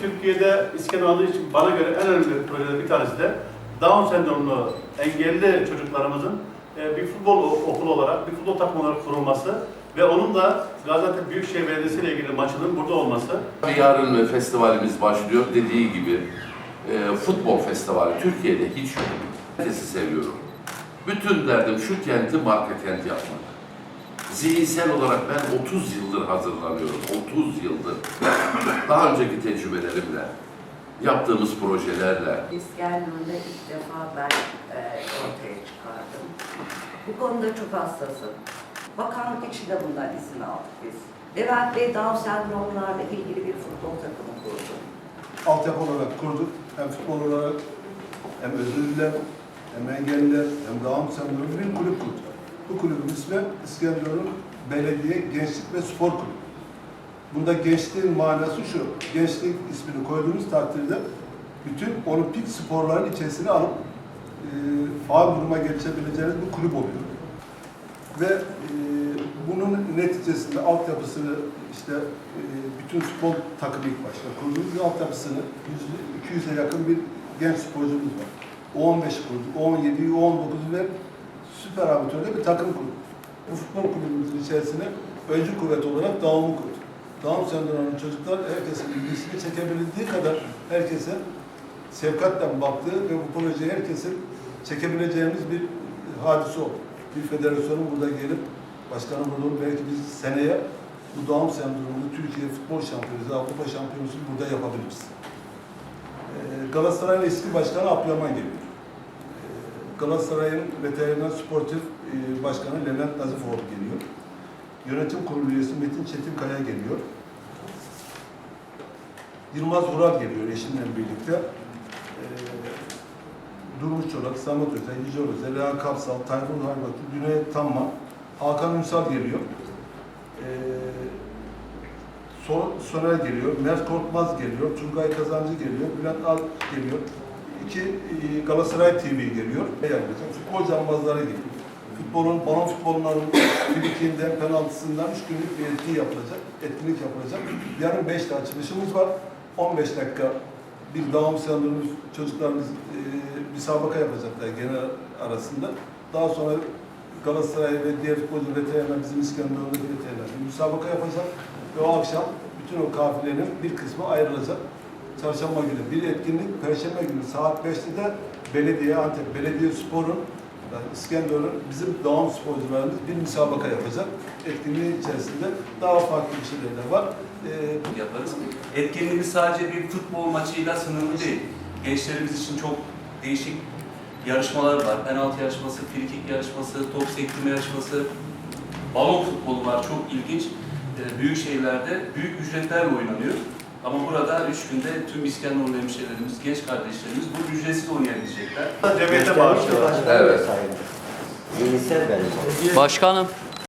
Türkiye'de İskenderun'da için bana göre en önemli projeler bir tanesi de Down sendromlu engelli çocuklarımızın e, bir futbol okulu olarak, bir futbol takımı olarak kurulması ve onun da Gaziantep Büyükşehir Belediyesi ile ilgili maçının burada olması. Yarın festivalimiz başlıyor. Dediği gibi e, futbol festivali Türkiye'de hiç yok. Herkesi seviyorum. Bütün derdim şu kenti marka kent yapmak. Zihinsel olarak ben 30 yıldır hazırlanıyorum. 30 yıldır. Daha önceki tecrübelerimle, yaptığımız projelerle, İskenderun'da ilk defa ben e, ortaya çıkardım. Bu konuda çok hassasım. Bakanlık içinde bundan izin aldık biz. Levent Bey Down sendromlarla ilgili bir futbol takımı kurdu. altyapı olarak kurduk. Hem futbol olarak hem özürlüler, hem engelliler, hem Down sendromu bir kulüp kurduk. Bu kulübün ismi İskenderun Belediye Gençlik ve Spor Kulübü. Bunda gençliğin manası şu, gençlik ismini koyduğumuz takdirde bütün olimpik sporların içerisine alıp e, faal duruma geçebileceğiniz bir kulüp oluyor. Ve e, bunun neticesinde altyapısını işte e, bütün futbol takımı ilk başta kurduğumuz altyapısını 100 200'e yakın bir genç sporcumuz var. O 15 kurduk, o 17'yi, o 19'u ve süper amatörde bir takım kurduk. Bu futbol kulübümüzün içerisine öncü kuvvet olarak dağılımı kurduk. Down sendromu çocuklar herkesin ilgisini çekebildiği kadar herkese sevkatle baktığı ve bu projeyi herkesin çekebileceğimiz bir hadise oldu. Bir federasyonun burada gelip başkanım olup belki biz seneye bu Down sendromunu Türkiye futbol şampiyonası, Avrupa şampiyonası burada yapabiliriz. Ee, Galatasaray'ın eski başkanı Abdülhaman geliyor. Galatasaray'ın veteriner sportif e, başkanı Levent Nazifoğlu geliyor. Yönetim kurulu üyesi Metin Çetinkaya geliyor. Yılmaz Vural geliyor eşimle birlikte. Ee, Durmuş Çolak, Samet Özel, Yüce Özel, Rehan Kapsal, Tayfun Haybatı, Güney Tamman, Hakan Ünsal geliyor. Son- Soner geliyor, Mert Korkmaz geliyor, Turgay Kazancı geliyor, Bülent Al geliyor. İki e, Galatasaray TV geliyor. Yani futbol cambazları geliyor. Futbolun, balon futbolunların frikiğinden, penaltısından üç günlük bir etkinlik yapılacak. Etkinlik yapılacak. Yarın beşte açılışımız var. 15 dakika bir dağım sendromu çocuklarımız e, müsabaka yapacaklar genel arasında. Daha sonra Galatasaray ve diğer futbolcu veterinerler, bizim İskenderun'daki veterinerler müsabaka yapacak. Ve o akşam bütün o kafilenin bir kısmı ayrılacak. Çarşamba günü bir etkinlik, Perşembe günü saat 5'te de belediye, Antep Belediye Spor'un İskenderun bizim doğum sporcularımız bir müsabaka yapacak. Etkinliğin içerisinde daha farklı bir şeyler de var. Ee, yaparız. Etkinliğimiz sadece bir futbol maçıyla sınırlı değil. Gençlerimiz için çok değişik yarışmalar var. Penaltı yarışması, frikik yarışması, top sektirme yarışması, balon futbolu var. Çok ilginç. Ee, Büyük şehirlerde büyük ücretlerle oynanıyor. Ama burada üç günde tüm İskenderun hemşehrilerimiz, genç kardeşlerimiz bu ücretsiz oynayabilecekler. Cemiyete bağışlıyorlar. Evet. Başkanım